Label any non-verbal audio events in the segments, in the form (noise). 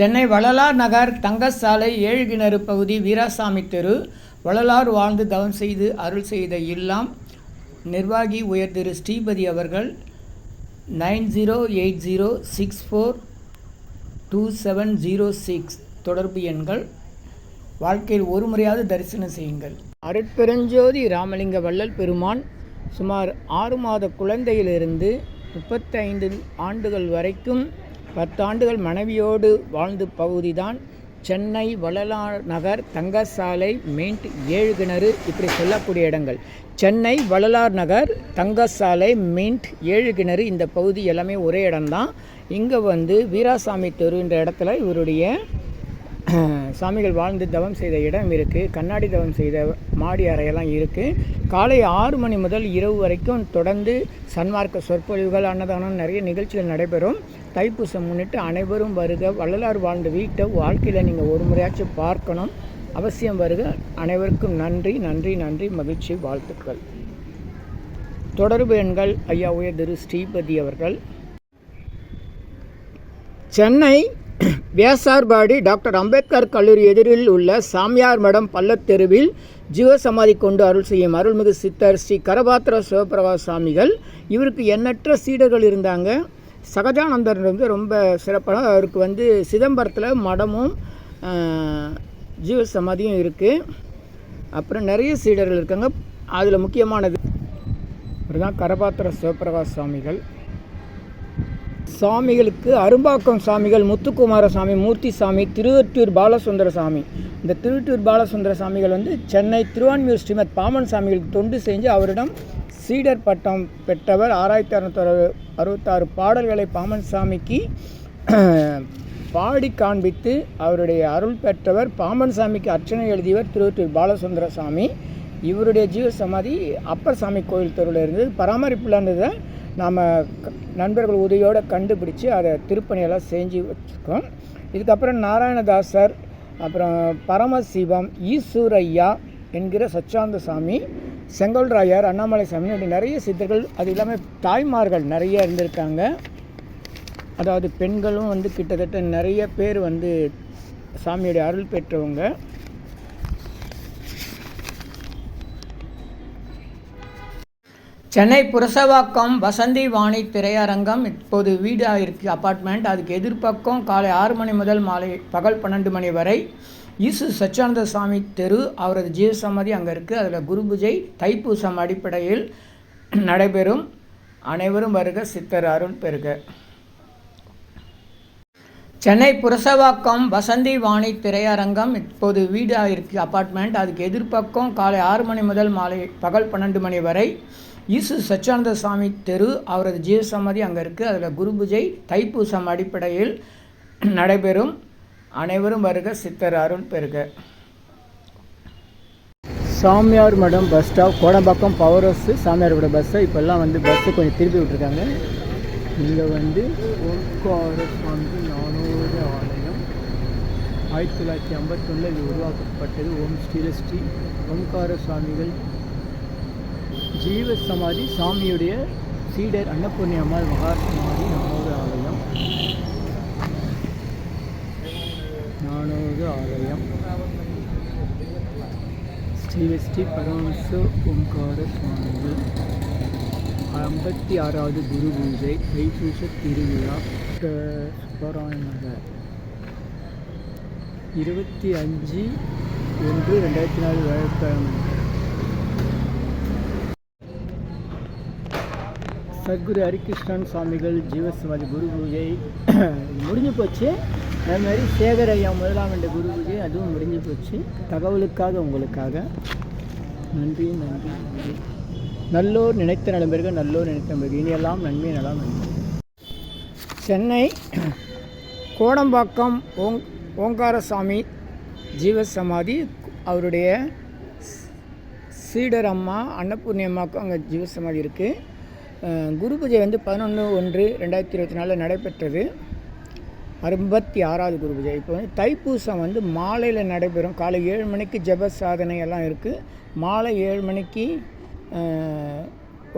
சென்னை வள்ளலார் நகர் தங்கசாலை ஏழு கிணறு பகுதி வீராசாமி தெரு. வள்ளலார் வாழ்ந்து தவம் செய்து அருள் செய்த இல்லம். நிர்வாகி உயர் திரு ஸ்ரீபதி அவர்கள் nine zero eight zero six four two seven zero six தொடர்பு எண்கள். வாழ்க்கையில் ஒரு முறையாவது தரிசனம் செய்யுங்கள். அருட்பெருஞ்சோதி ராமலிங்க வள்ளல் பெருமான் சுமார் ஆறு மாத குழந்தையிலிருந்து முப்பத்தைந்து ஆண்டுகள் வரைக்கும் பத்தாண்டுகள் மனைவியோடு வாழ்ந்த பகுதிதான் சென்னை வள்ளலார் நகர் தங்கசாலை மெயின்ட் ஏழு கிணறு இப்படி சொல்லக்கூடிய இடங்கள். சென்னை வள்ளலார் நகர் தங்கசாலை மெயின்ட் ஏழு கிணறு இந்த பகுதி எல்லாமே ஒரே இடம்தான். இங்கே வந்து வீராசாமி தெருன்ற இடத்துல இவருடைய (clears throat) சாமிகள் வாழ்ந்து தவம் செய்த இடம் இருக்குது கண்ணாடி தவம் செய்த மாடி அறையெல்லாம் இருக்குது காலை ஆறு மணி முதல் இரவு வரைக்கும் தொடர்ந்து சன்மார்க்க சொற்பொழிவுகள் அன்னதானம் நிறைய நிகழ்ச்சிகள் நடைபெறும். தைப்பூசம் முன்னிட்டு அனைவரும் வருக. வள்ளலார் வாழ்ந்த வீட்டை வாழ்க்கையில் நீங்கள் ஒரு முறையாச்சும் பார்க்கணும். அவசியம் வருக. அனைவருக்கும் நன்றி நன்றி நன்றி. மகிழ்ச்சி வாழ்த்துக்கள். தொடர்பு எண்கள் ஐயா உயர் திரு ஸ்ரீபதி அவர்கள். சென்னை வியாசார்பாடி டாக்டர் அம்பேத்கர் கல்லூரி எதிரில் உள்ள சாமியார் மடம் பள்ளத்தெருவில் ஜீவசமாதி கொண்டு அருள் செய்யும் அருள்மிகு சித்தர் ஸ்ரீ கரபாத்திர சிவபிரபா சுவாமிகள் இவருக்கு எண்ணற்ற சீடர்கள் இருந்தாங்க. சகஜானந்தர் வந்து ரொம்ப சிறப்பான அவருக்கு வந்து சிதம்பரத்தில் மடமும் ஜீவ ஜீவசமாதியும் இருக்குது அப்புறம் நிறைய சீடர்கள் இருக்காங்க. அதில் முக்கியமானது இவர் தான் கரபாத்திர சிவபிரபா சுவாமிகள் சாமிகளுக்கு அரும்பாக்கம் சாமிகள் முத்துக்குமார சாமி மூர்த்தி சாமி திருவற்றூர் பாலசுந்தர சாமி இந்த திருவற்றூர் பாலசுந்தர சாமிகள் வந்து சென்னை திருவான்மியூர் ஸ்ரீமத் பாமன் சாமிகளுக்கு தொண்டு செஞ்சு அவரிடம் சீடர் பட்டம் பெற்றவர். ஆறாயிரத்தி அறுநூத்தி அறுபத்தாறு பாடல்களை பாமன் சாமிக்கு (clears throat) பாடி காண்பித்து அவருடைய அருள் பெற்றவர் பாமன் சாமிக்கு அர்ச்சனை எழுதியவர் திருவற்றூர் பாலசுந்தர சாமி இவருடைய ஜீவ சமாதி அப்பர் சாமி கோயில் தெருவில் இருந்தது. பராமரிப்பில் இருந்ததை. நாம் நண்பர்கள் உதவியோடு கண்டுபிடிச்சி அதை திருப்பணியெல்லாம் செஞ்சு வச்சுருக்கோம். இதுக்கப்புறம் நாராயணதாசர் அப்புறம் பரமசிவம் ஈஸ்வரையா என்கிற சச்சாந்த சாமி செங்கல்ராயர் அண்ணாமலை சாமி அப்படி நிறைய சித்தர்கள் அது இல்லாமல் தாய்மார்கள் நிறைய இருந்திருக்காங்க. அதாவது பெண்களும் வந்து கிட்டத்தட்ட நிறைய பேர் வந்து சாமியுடைய அருள் பெற்றவங்க. சென்னை புரசவாக்கம் வசந்தி வாணி திரையரங்கம். இப்போது வீடாக இருக்குது அப்பார்ட்மெண்ட் அதுக்கு எதிர்ப்பக்கம் காலை ஆறு மணி முதல் மாலை பகல் பன்னெண்டு மணி வரை இசு சச்சானந்த சாமி தெரு. அவரது ஜீவசமாதி அங்கே இருக்குது அதில் குருபூஜை தைப்பூசம் அடிப்படையில் நடைபெறும். அனைவரும் வருக. சித்தர் அருள் பெருக. சென்னை புரசவாக்கம் வசந்தி வாணி திரையரங்கம். இப்போது வீடாக இருக்குது அப்பார்ட்மெண்ட் அதுக்கு எதிர்ப்பக்கம் காலை ஆறு மணி முதல் மாலை பகல் பன்னெண்டு மணி வரை ஈசு சச்சானந்த சாமி தெரு அவரது ஜீவசமாதி அங்கே இருக்குது அதில் குரு பூஜை தைப்பூசம் அடிப்படையில் நடைபெறும். அனைவரும் வருக சித்தர் அருள் பெருக. சாமியார் மடம் bus stop Kodambakkam power house சாமியாரோட பஸ்ஸை இப்போல்லாம் வந்து பஸ்ஸு கொஞ்சம் திருப்பி விட்டுருக்காங்க. இங்கே வந்து ஓம்கார சுவாமி நானூறு ஆலயம். ஆயிரத்தி தொள்ளாயிரத்தி ஐம்பத்தொன்னில் இது உருவாக்கப்பட்டது. ஓம் ஸ்ரீல ஸ்ரீ ஓம்கார சுவாமிகள் ஜீவ சமாதி சாமியுடைய சீடர் அன்னபூர்ணி அம்மாள் மகா சமாதி நானூறு ஆலயம். நானூறு ஆலயம். ஸ்ரீ ஸ்ரீ பரமஹம்ச ஓம்கார சுவாமிகள். ஐம்பத்தி ஆறாவது குரு பூஜை தைப்பூச திருவிழா. ட- சுப்பராயநகர் இருபத்தி அஞ்சு ஒன்று ரெண்டாயிரத்தி நாலு வியாழக்கிழமை. சத்குரு ஹரிகிருஷ்ணன் சுவாமிகள் ஜீவசமாதி குரு பூஜை (clears throat) முடிஞ்சு போச்சு. அதே மாதிரி சேகர் ஐயா முதலாம் என்ற குரு பூஜை அதுவும் முடிஞ்சு போச்சு. தகவலுக்காக உங்களுக்காக. நன்றி நன்றி நன்றி. நல்லோர் நினைத்த நலம்பெருக நல்லோர் நினைத்த நலம்பெருக இனியெல்லாம் நன்மை நலம் நன்றி சென்னை கோடம்பாக்கம் ஓங் ஓங்காரசாமி ஜீவசமாதி அவருடைய சீடர் அம்மா அன்னபூர்ணி அம்மாவுக்கும் அங்கே ஜீவசமாதி இருக்குது குரு பூஜை வந்து பதினொன்று ஒன்று ரெண்டாயிரத்தி இருபத்தி நாலில் நடைபெற்றது. அறுபத்தி ஆறாவது குரு பூஜை. இப்போ வந்து தைப்பூசம் வந்து மாலையில் நடைபெறும். காலை ஏழு மணிக்கு ஜெப சாதனை எல்லாம் இருக்குது மாலை ஏழு மணிக்கு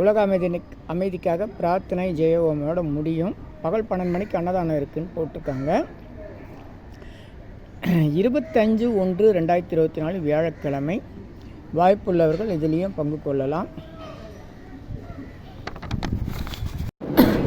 உலக அமைதி அமைதிக்காக பிரார்த்தனை ஜெயவோமோட முடியும். பகல் பன்னெண்டு மணிக்கு அன்னதானம் இருக்குதுன்னு போட்டிருக்காங்க. இருபத்தஞ்சு ஒன்று ரெண்டாயிரத்தி இருபத்தி நாலு வியாழக்கிழமை. வாய்ப்புள்ளவர்கள் இதுலேயும் பங்கு கொள்ளலாம்.